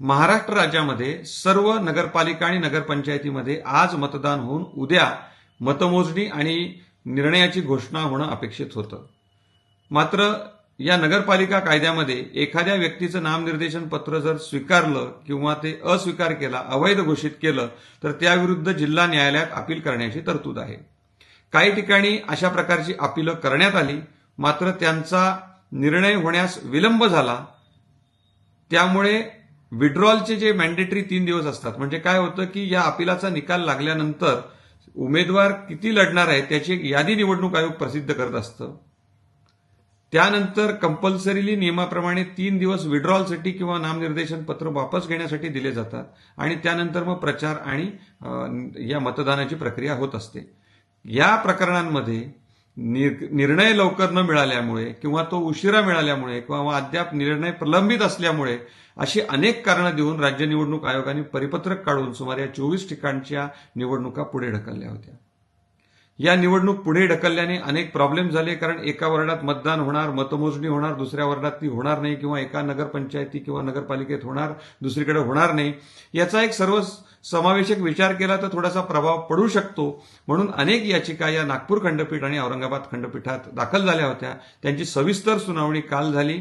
महाराष्ट्र राज्यामध्ये सर्व नगरपालिका आणि नगरपंचायतीमध्ये आज मतदान होऊन उद्या मतमोजणी आणि निर्णयाची घोषणा होणं अपेक्षित होतं. मात्र या नगरपालिका कायद्यामध्ये एखाद्या व्यक्तीचं नामनिर्देशन पत्र जर स्वीकारलं किंवा ते अस्वीकार केला अवैध घोषित केलं तर त्याविरुद्ध जिल्हा न्यायालयात अपील करण्याची तरतूद आहे. काही ठिकाणी अशा प्रकारची अपिलं करण्यात आली मात्र त्यांचा निर्णय होण्यास विलंब झाला. त्यामुळे विड्रॉलचे जे मॅन्डेटरी तीन दिवस असतात म्हणजे काय होतं की या अपिलाचा निकाल लागल्यानंतर उमेदवार किती लढणार आहे त्याची एक यादी निवडणूक आयोग प्रसिद्ध करत असतं. त्यानंतर कंपल्सरीली नियमाप्रमाणे तीन दिवस विड्रॉलसाठी किंवा नामनिर्देशन पत्र वापस घेण्यासाठी दिले जातात आणि त्यानंतर मग प्रचार आणि या मतदानाची प्रक्रिया होत असते. या प्रकरणांमध्ये निर्णय लवकर न मिळाल्यामुळे किंवा तो उशिरा मिळाल्यामुळे किंवा अद्याप निर्णय प्रलंबित असल्यामुळे अशी अनेक कारणं देऊन राज्य निवडणूक आयोगाने परिपत्रक काढून सुमारे चोवीस ठिकाणच्या निवडणुका पुढे ढकलल्या होत्या. या निवडणूक पुढे ढकलल्याने अनेक प्रॉब्लेम झाले कारण एका वर्डात मतदान होणार मतमोजणी होणार दुसऱ्या वर्डात ती होणार नाही किंवा एका नगरपंचायती किंवा नगरपालिकेत होणार दुसरीकडे होणार नाही. याचा एक सर्व समावेशक विचार केला तर थोडासा प्रभाव पडू शकतो. म्हणून अनेक याचिका या नागपूर खंडपीठ आणि औरंगाबाद खंडपीठात दाखल झाल्या होत्या. त्यांची सविस्तर सुनावणी काल झाली.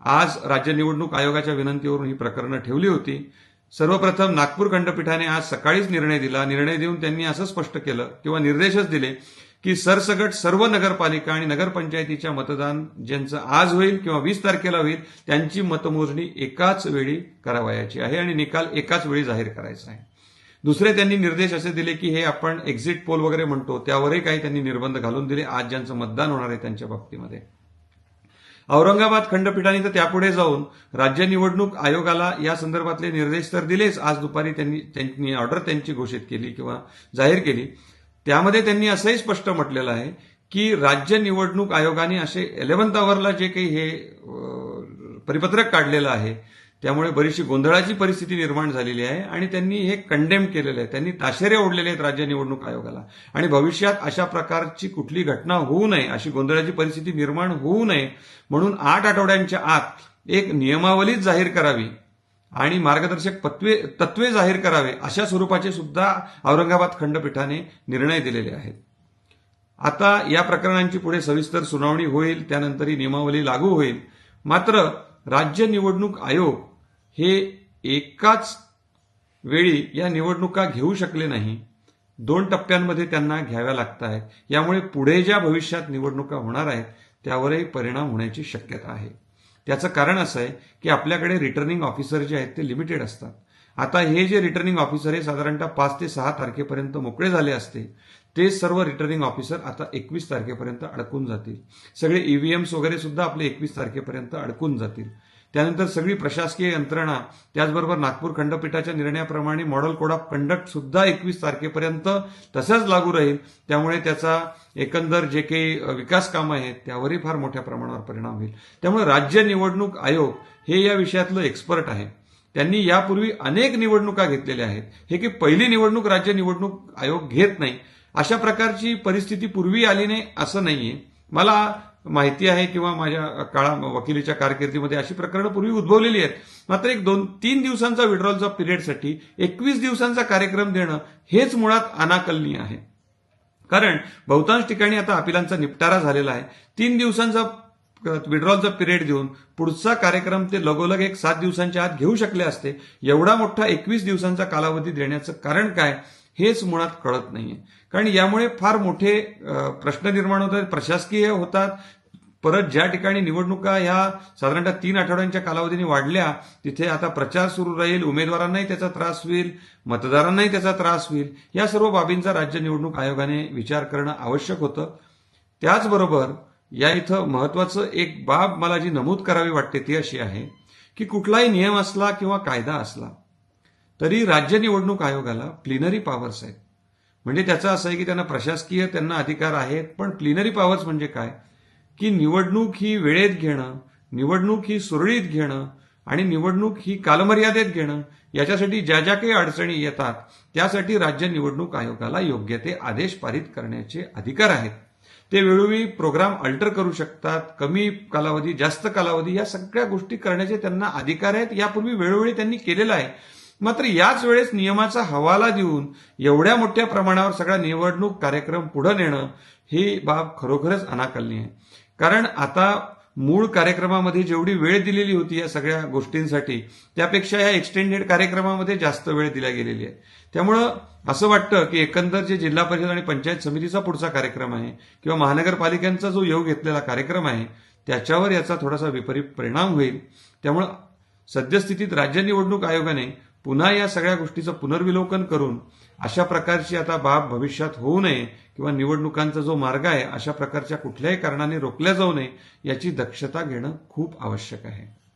आज राज्य निवडणूक आयोगाच्या विनंतीवरून ही प्रकरणं ठेवली होती. सर्वप्रथम नागपूर खंडपीठाने आज सकाळीच निर्णय दिला. निर्णय देऊन त्यांनी असं स्पष्ट केलं किंवा निर्देशच दिले की सरसगट सर्व नगरपालिका आणि नगरपंचायतीच्या मतदान ज्यांचं आज होईल किंवा वीस तारखेला होईल त्यांची मतमोजणी एकाच वेळी करावयाची आहे आणि निकाल एकाच वेळी जाहीर करायचा आहे. दुसरे त्यांनी निर्देश असे दिले की हे आपण एक्झिट पोल वगैरे म्हणतो त्यावरही काही त्यांनी निर्बंध घालून दिले. आज ज्यांचं मतदान होणार आहे त्यांच्या बाबतीमध्ये. औरंगाबाद खंडपीठाने तर त्यापुढे जाऊन राज्य निवडणूक आयोगाला या संदर्भातले निर्देश तर दिलेच. आज दुपारी त्यांनी त्यांनी ऑर्डर त्यांची घोषित केली किंवा जाहीर केली. त्यामध्ये त्यांनी असंही स्पष्ट म्हटलेलं आहे की राज्य निवडणूक आयोगाने असे इलेव्हन्थ आवरला जे काही हे परिपत्रक काढलेलं आहे त्यामुळे बरीचशी गोंधळाची परिस्थिती निर्माण झालेली आहे आणि त्यांनी हे कंडेम केलेलं आहे. त्यांनी ताशेरे ओढलेले आहेत राज्य निवडणूक आयोगाला. आणि भविष्यात अशा प्रकारची कुठली घटना होऊ नये अशी गोंधळाची परिस्थिती निर्माण होऊ नये म्हणून आठ आठवड्यांच्या आत एक नियमावलीच जाहीर करावी आणि मार्गदर्शक पत्वे तत्वे जाहीर करावे अशा स्वरूपाचे सुद्धा औरंगाबाद खंडपीठाने निर्णय दिलेले आहेत. आता या प्रकरणांची पुढे सविस्तर सुनावणी होईल त्यानंतर ही नियमावली लागू होईल. मात्र राज्य निवडणूक आयोग हे एकाच वेळी या निवडणुका घेऊ शकले नाही. दोन टप्प्यांमध्ये त्यांना घ्याव्या लागत आहेत. यामुळे पुढे ज्या भविष्यात निवडणुका होणार आहेत त्यावरही परिणाम होण्याची शक्यता आहे. त्याचं कारण असं आहे की आपल्याकडे रिटर्निंग ऑफिसर जे आहेत ते लिमिटेड असतात. आता हे जे रिटर्निंग ऑफिसर हे साधारणतः पाच ते सहा तारखेपर्यंत मोकळे झाले असते ते सर्व रिटर्निंग ऑफिसर आता एकवीस तारखेपर्यंत अडकून जातील. सगळे ईव्हीएम्स वगैरे सुद्धा आपले एकवीस तारखेपर्यंत अडकून जातील. त्यानंतर सगळी प्रशासकीय यंत्रणा त्याचबरोबर नागपूर खंडपीठाच्या निर्णयाप्रमाणे मॉडेल कोड ऑफ कंडक्ट सुद्धा एकवीस तारखेपर्यंत तसंच लागू राहील. त्यामुळे त्याचा एकंदर जे काही विकास कामं आहेत त्यावरही फार मोठ्या प्रमाणावर परिणाम होईल. त्यामुळे राज्य निवडणूक आयोग हे या विषयातलं एक्सपर्ट आहे. त्यांनी यापूर्वी अनेक निवडणुका घेतलेल्या आहेत. हे की पहिली निवडणूक राज्य निवडणूक आयोग घेत नाही. अशा प्रकारची परिस्थिती पूर्वी आली नाही असं नाहीये. मला माहिती आहे किंवा माझ्या काळा वकिलीच्या कारकिर्दीमध्ये अशी प्रकरणं पूर्वी उद्भवलेली आहेत. मात्र एक दोन तीन दिवसांचा विड्रॉलचा पिरियडसाठी एकवीस दिवसांचा कार्यक्रम देणं हेच मुळात अनाकलनीय आहे. कारण बहुतांश ठिकाणी आता अपिलांचा निपटारा झालेला आहे. तीन दिवसांचा विड्रॉलचा पिरियड देऊन पुढचा कार्यक्रम ते लगोलग एक सात दिवसांच्या आत घेऊ शकले असते एवढा मोठा एकवीस दिवसांचा कालावधी देण्याचं कारण काय हेच मुळात कळत नाहीये. कारण यामुळे फार मोठे प्रश्न निर्माण होतात प्रशासकीय होतात. परत ज्या ठिकाणी निवडणुका ह्या साधारणतः तीन आठवड्यांच्या कालावधीने वाढल्या तिथे आता प्रचार सुरू राहील उमेदवारांनाही त्याचा त्रास होईल मतदारांनाही त्याचा त्रास होईल या सर्व बाबींचा राज्य निवडणूक आयोगाने विचार करणं आवश्यक होतं. त्याचबरोबर या इथं महत्वाचं एक बाब मला जी नमूद करावी वाटते ती अशी आहे की कुठलाही नियम असला किंवा कायदा असला तरी राज्य निवडणूक आयोगाला प्लिनरी पॉवर्स आहेत. म्हणजे त्याचं असं आहे की त्यांना प्रशासकीय त्यांना अधिकार आहेत पण प्लिनरी पॉवर्स म्हणजे काय? की निवडणूक ही वेळेत घेणं निवडणूक ही सुरळीत घेणं आणि निवडणूक ही कालमर्यादेत घेणं याच्यासाठी ज्या ज्या काही अडचणी येतात त्यासाठी राज्य निवडणूक आयोगाला योग्य ते आदेश पारित करण्याचे अधिकार आहेत. ते वेळोवेळी प्रोग्राम अल्टर करू शकतात. कमी कालावधी जास्त कालावधी या सगळ्या गोष्टी करण्याचे त्यांना अधिकार आहेत. यापूर्वी वेळोवेळी त्यांनी केलेलं आहे. मात्र याच वेळेस नियमाचा हवाला देऊन एवढ्या मोठ्या प्रमाणावर सगळा निवडणूक कार्यक्रम पुढे नेणं ही बाब खरोखरच अनाकलनीय आहे. कारण आता मूळ कार्यक्रमामध्ये जेवढी वेळ दिलेली होती या सगळ्या गोष्टींसाठी त्यापेक्षा या एक्सटेंडेड कार्यक्रमामध्ये जास्त वेळ दिल्या गेलेली आहे. त्यामुळं असं वाटतं की एकंदर जे जिल्हा परिषद आणि पंचायत समितीचा पुढचा कार्यक्रम आहे किंवा महानगरपालिकांचा जो योग घेतलेला कार्यक्रम आहे त्याच्यावर याचा थोडासा विपरीत परिणाम होईल. त्यामुळं सद्यस्थितीत राज्य निवडणूक आयोगाने पुन्हा या सगळ्या गोष्टीचं पुनर्विलोकन करून अशा प्रकारची आता बाब भविष्यात होऊ नये किंवा निवडणुकांचा जो मार्ग आहे अशा प्रकारच्या कुठल्याही कारणाने रोखल्या जाऊ नये याची दक्षता घेणं खूप आवश्यक आहे.